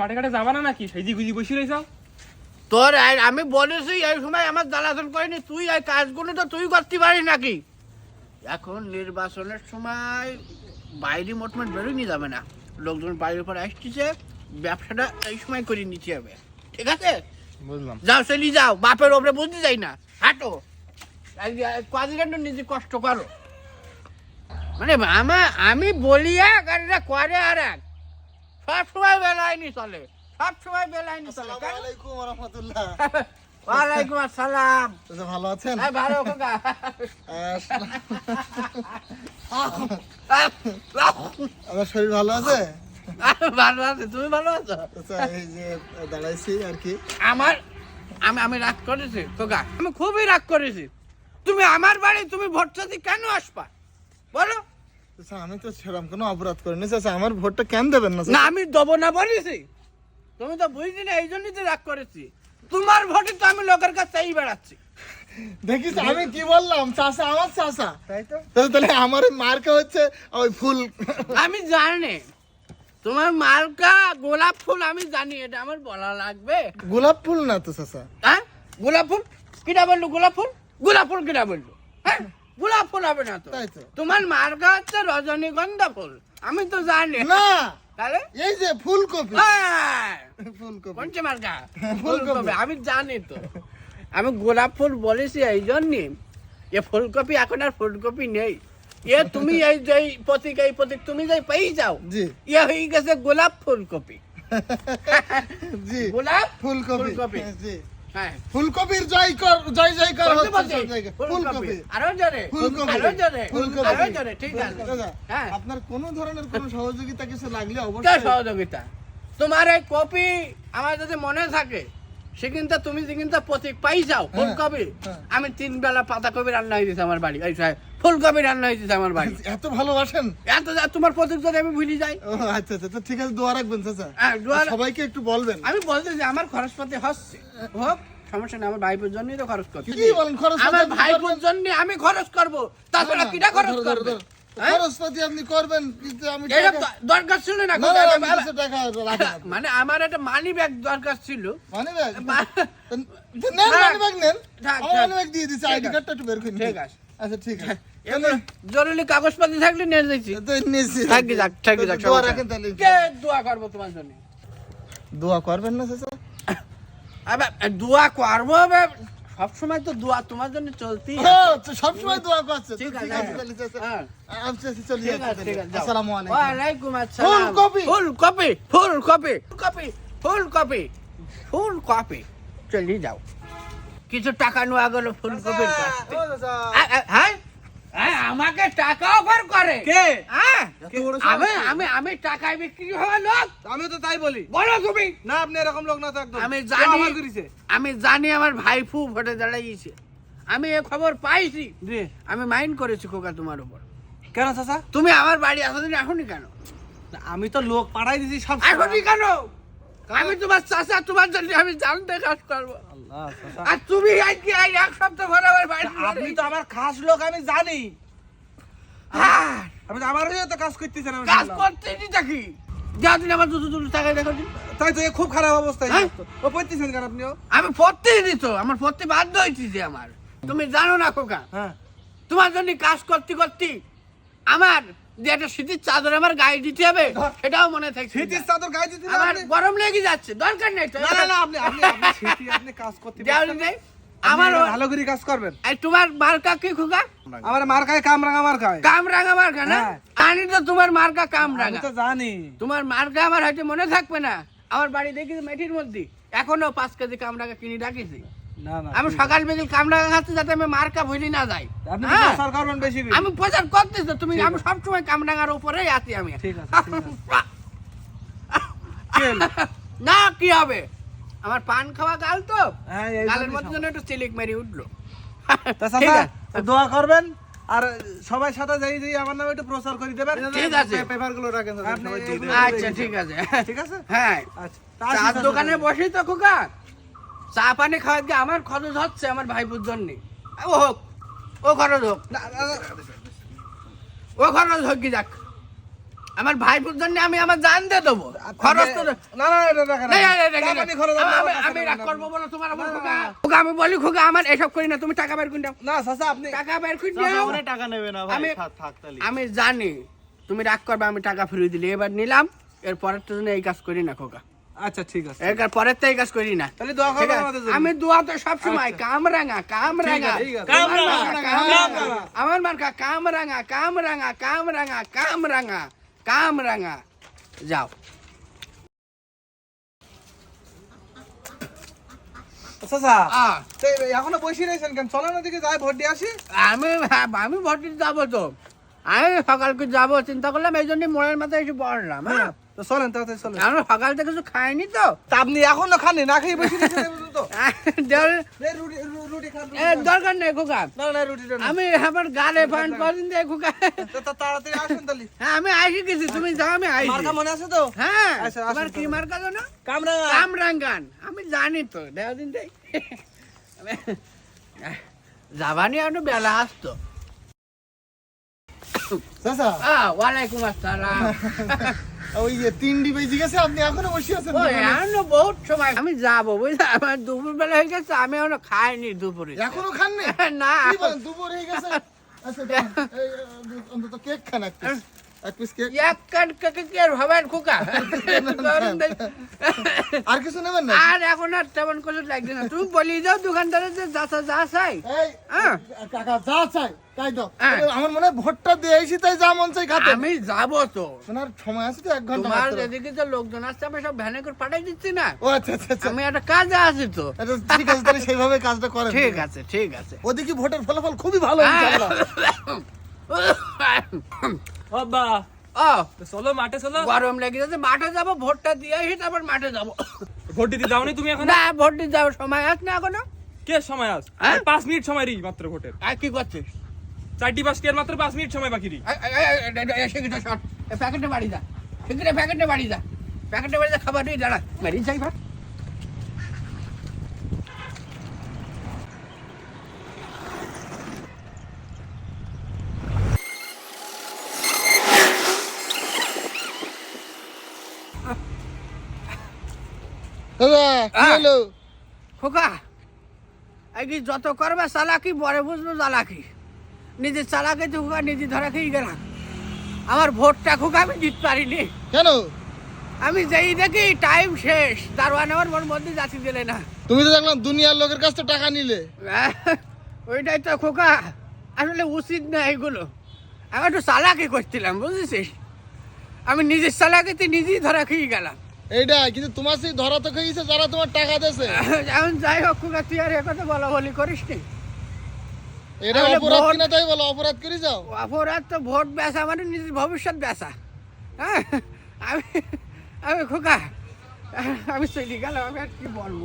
মাঠে ঘাটে যাবা না নাকি? সেজি গুজি বসে রয়েছ তোর আমি বলেছি এই সময় আমার জ্বালাতন করিনি তুই এই কাজগুলো তো তুই করতে পারিস নাকি? এখন নির্বাচনের সময় বাইরে মোটমাট বেরোয়নি যাবে না। লোকজন বাইরের পর আসতেছে ব্যবসাটা এই সময় করে নিতে হবে। ঠিক আছে? বুঝলাম। যাও চলি যাও। বাপের ওপরে বুঝতে যাই না। হাঁটো। কাজটা নিজে কষ্ট করো। মানে আমা আমি বলি এক আর করে আর এক। সব সময় বেলায়নি চলে। সব সময় বেলায়নি চলে? আলাইকুম রহমতুল্লাহ ওয়ালাইকুম আসসালাম। ভালো আছেন? ভালো। আমার শরীর ভালো আছে? ভালো আছে তুমি ভালো আছো? আচ্ছা এই যে দাঁড়াইছি আর কি। আমার আমি আমি রাগ করেছি খোকা। আমি খুবই রাগ করেছি। তুমি আমার বাড়ি তুমি ভোট কেন আসবা? বলো। আমি তো সেরকম কোনো অপরাধ করিনি। আচ্ছা আমার ভোটটা কেন দেবেন না না আমি দেবো না বলেছি। তুমি তো বুঝলি না এই জন্যই তো রাগ করেছি। তোমার ভোটে তো আমি লোকের কাছে এই বেড়াচ্ছি। দেখিস আমি কি বললাম? চাষা আমার চাষা তাই তো। তাহলে আমার মার্কা হচ্ছে ওই ফুল। আমি জানি তোমার মালকা গোলাপ ফুল আমি জানি এটা আমার বলা লাগবে। গোলাপ ফুল না তো চাষা হ্যাঁ? গোলাপ ফুল? কিটা বলল গোলাপ ফুল? গোলাপ ফুল কিটা বলল? হ্যাঁ? গোলাপ ফুল হবে না তো। তোমার মার্কা হচ্ছে রজনীগন্ধা ফুল। আমি তো জানি। না। তাহলে? এই যে ফুলকপি। হ্যাঁ। ফুলকপি। কোনছে মার্কা ফুলকপি। আমি জানি তো। আমি গোলাপ ফুল বলেছি এই জন্যে। এ ফুলকপি এখন আর ফুলকপি নেই। এ তুমি এই যে প্রতীক এই প্রতীক তুমি যাই পেয়ে যাও। জি। এ হয়ে গেছে গোলাপ ফুলকপি। জি। গোলাপ ফুলকপি। ফুলকপি। জি। ফুলকপির জয় কর জয় জয় কর ফুলকপি। আরও জোরে। ফুলকপি। আরও জোরে। ফুলকপি। আরও জোরে ঠিক আছে। হ্যাঁ। আপনার কোন ধরনের কোন সহযোগিতা কিছু লাগলে অবশ্যই সহযোগিতা? তোমার এই কপি আমার যদি মনে থাকে সে কিন্তু তুমি যে প্রতীক পাই যাও ফুলকপি? হ্যাঁ। আমি তিন বেলা পাতা কপি রান্না হয়ে দিয়েছে আমার বাড়ি। এই সাহেব, ফুলকপি রান্না হয়ে দিয়েছে আমার বাড়ি। এত ভালোবাসেন? এত তোমার প্রতীক যদি আমি ভুলি যাই। আচ্ছা আচ্ছা তো ঠিক আছে দোয়া রাখবেন চাচা। হ্যাঁ, সবাইকে একটু বলবেন। আমি বলতে যে আমার খরচপাতি হচ্ছে। হোক সমস্যা নেই আমার ভাইপুর জন্যই তো খরচ করছি। খরচ আমার ভাইপুর জন্য আমি খরচ করব। তাছাড়া কিটা খরচ করবে? হ্যাঁ? মানে আমার একটা মানি ব্যাগ দরকার ছিল। Money bag. মানি ব্যাগ নেন। মানি ব্যাগ দিয়ে দিচ্ছি ঠিক আইডি আছে। কার্ডটা একটু বের করে ঠিক আছে। আচ্ছা ঠিক আছে। জরুরি কাগজপাতি থাকলে নিয়ে যাচ্ছি থাকি যাক থাকি যাক দোয়া রাখেন তাহলে। দোয়া করব তোমার জন্য? দোয়া করবেন না দোয়া করব আবে সবসময় তো দোয়া তোমার জন্য চলতি ও, তো সবসময় দোয়া করছে ঠিক আছে, হ্যাঁ। আমি চলে যাচ্ছি তাহলে। যাও। আসসালামু আলাইকুম আসসালাম ফুলকপি। ফুলকপি ফুলকপি ফুলকপি ফুলকপি ফুলকপি চলি যাও কিছু টাকা নেওয়া গেল ফুলকপির কাছ থেকে। আ, আ, হ্যাঁ হ্যাঁ, আমাকে টাকা অফার করে কে হ্যাঁ? আমি আমি আমি টাকায় বিক্রি হওয়া লোক। আমি তো তাই বলি। বলো তুমি। না আপনি এরকম লোক না তো একদম। আমি জানি আমি জানি আমার ভাইফু ভোটে দাঁড়াইছে। আমি এ খবর পাইছি। আমি মাইন্ড করেছি খোকা তোমার উপর। কেন চাচা? তুমি আমার বাড়ি এতদিন এখনই কেন? আমি তো লোক পাঠাই দিছি সব এখনই কেন? আমি তোমার চাষা তোমার জন্য আমি জানতে কাজ করব। আর তুমি আজকে এক সপ্তাহ পরে আমার বাড়ি আপনি তো আমার খাস লোক আমি জানি। হ্যাঁ, আপনি তো আমার হয়ে তো কাজ করতেছেন আমি কাজ শুনলাম। করতে দেখি যাদিন আমার দুটো দুটো টাকা দেখো দিন। তাই তো এ খুব খারাপ অবস্থায় হ্যাঁ? ও পড়তেছেন কেন আপনিও? আমি পড়তে দিত আমার পড়তে বাধ্য হয়েছি যে আমার। তুমি জানো না খোকা হ্যাঁ। তোমার জন্য কাজ করতে করতে আমার যে একটা শীতের চাদর আমার গায়ে দিতে হবে সেটাও মনে থাকছে শীতের চাদর গায়ে দিতে আমার গরম লেগে যাচ্ছে দরকার নেই তো না না আপনি আপনি আপনি শীতে আপনি কাজ করতে নেই? আমার ভালো করে কাজ করবেন। এই তোমার মার্কা কি খোকা? আমার মার্কায় কামরাঙা মার্কায় কামরাঙা মার্কা না? হ্যাঁ। জানি তো তোমার মার্কা আমি কামরাঙা তো জানি। তোমার মার্কা আমার হয়তো মনে থাকবে না। আমার বাড়ি দেখি মেঠির মধ্যে। এখনও পাঁচ কেজি কামরাঙা কিনে রাখিছি আমি সকাল বিকেল কামরাঙা খাচ্ছি যাতে আমি মার্কা ভুলি না যাই। হ্যাঁ। আমি প্রচার করতেছি তুমি আমি সবসময় কামরাঙার উপরেই আছি আমি। ঠিক আছে? না কি হবে? আমার পান খাওয়া গাল তো। হ্যাঁ, গালের মধ্যে যেন একটু সিলিক মেরে উঠল। দোয়া করবেন আর সবাই সাথে যাই যাই আমার নামে একটু প্রচার করে দেবেন। ঠিক আছে। পেপারগুলো রাখেন। আচ্ছা ঠিক আছে। ঠিক আছে? হ্যাঁ। আচ্ছা চার দোকানে বসি তো খোকা। চা পানি খাওয়া দিয়ে আমার খরচ হচ্ছে আমার ভাইপুর জন্য। ও হোক ও খরচ হোক। ও খরচ হোক কি যাক। আমার ভাইপুর জন্য আমি আমার জান দিয়ে দেবো। খরচ তো না না আমি- রাগ করব বলো তোমার খোকা খোকা, আমি বলি খোকা আমার এসব করি না তুমি টাকা বের করে দাও। না চাচা আপনি টাকা বের করে দাও। টাকা নেবে না ভাই আমি- জানি তুমি রাগ করবে আমি টাকা ফিরিয়ে দিলে। এবার নিলাম এর পরের তো জন্য এই কাজ করি না খোকা। আচ্ছা ঠিক আছে। এর পরের তো এই কাজ করি না। তাহলে দোয়া ঠিক আমাদের জন্য। আমি দোয়া তো কামরাঙা, কামরাঙা। কামরাঙা। আমার মার্কা কামরাঙা কামরাঙা কামরাঙা কামরাঙা। কামরাঙা। যাও। চাচা আ, তো এখনও বসে রয়েছেন কেন? চলেন ওদিকে যাই ভোট দিয়ে আসি। আমি আমি ভোট দিতে যাব তো। আমি সকালকে যাব চিন্তা করলাম এই জন্য মনের মাথায় এসে পড়লাম হ্যাঁ। তো চলেন তাড়াতাড়ি চলেন। আমরা সকাল থেকে কিছু খাইনি তো। তা আপনি এখনও খাননি না খেয়ে বসে। দরকার নেই খোকা। আমি আমার গালে ফান কদিন দিয়ে খোকা তা- তা- তাড়াতাড়ি আসেন তাহলে। হ্যাঁ আমি গেছি তুমি যাও আমি মার্কা মনে আছে তো? হ্যাঁ আচ্ছা, কি মার্কা জানো? কামরা কামরাঙ্গান আমি জানি তো দেওয়া দিন দেই যাবানি বেলা আসতো। ওয়ালাইকুম আসসালাম। ওই যে তিনটি বেজে গেছে আপনি এখনও বসে আছেন এখনও বহুত সময় আমি যাব বুঝলে? আমার দুপুর বেলা হয়ে গেছে আমি এখনও খাইনি দুপুরে। এখনও খাননি? না। দুপুর হয়ে গেছে? আচ্ছা অন্তত কেক খান এক পিস এক পিস কেক এক কাট কেকে কি আর হবেন খোকা? আর কিছু নেবেন না আর এখন আর তেমন কিছু লাগছে না। তুমি বলি যে যা যা চাই। হ্যাঁ। কাকা যা চাই তাই দাও। হ্যাঁ। আমার মনে হয় ভোটটা দিয়ে এসি তাই যা মন চাই খাতে। আমি যাব তো। ওনার সময় আছে তো এক ঘণ্টা তোমার এদিকে যে লোকজন আসছে আমি সব ভ্যানে করে পাঠাই দিচ্ছি না। ও আচ্ছা আচ্ছা আচ্ছা। আমি একটা কাজে আছি তো। আচ্ছা, ঠিক আছে তাহলে সেইভাবে কাজটা করেন। ঠিক আছে ঠিক আছে। ওদিকে ভোটের ফলাফল খুবই ভালো হ্যাঁ। ইনশাআল্লাহ। ও চলো মাঠে চলো গরম লেগে যাচ্ছে মাঠে যাব ভোটটা দিয়ে আসি তারপর মাঠে যাব ভোট দিতে যাওনি তুমি এখন না ভোট দিতে যাব সময় আস না এখনও কে সময় আস হ্যাঁ? পাঁচ মিনিট সময় রি মাত্র ভোটের আর কি করছিস চারটি পাঁচটি আর মাত্র পাঁচ মিনিট সময় বাকি রি শট এই প্যাকেটে বাড়ি যা শিখিটা প্যাকেটে বাড়ি যা প্যাকেটে বাড়ি যা খাবার দিয়ে দাঁড়া মেরি ভাত খোকা কি যত করবে চালাকি বড় বুঝলো চালাকি। নিজের চালাকি তো খোকা নিজে ধরা খেয়ে গেলাম। আমার ভোটটা খোকা আমি জিততে পারিনি। কেন? আমি যেই দেখি টাইম শেষ দারোয়ান আমার মন মধ্যে যাচ্ছি দিলে না। তুমি তো দেখলাম দুনিয়ার লোকের কাছ থেকে টাকা নিলে। ওইটাই তো খোকা। আসলে উচিত না এগুলো। আমি একটু চালাকি করছিলাম বুঝেছিস? আমি নিজের চালাকিতে নিজেই ধরা খেয়ে গেলাম। এইটা কিন্তু তোমার সেই ধরা তো খেয়েছে যারা তোমার টাকা দেছে এখন যাই হোক কুকা তুই আর একথা বলা বলি করিস নি। এটা অপরাধ কিনা তাই বলো অপরাধ করি যাও। অপরাধ তো ভোট বেচা মানে নিজের ভবিষ্যৎ বেচা। হ্যাঁ? আমি আমি খোকা আমি চলে গেলাম আমি আর কি বলব?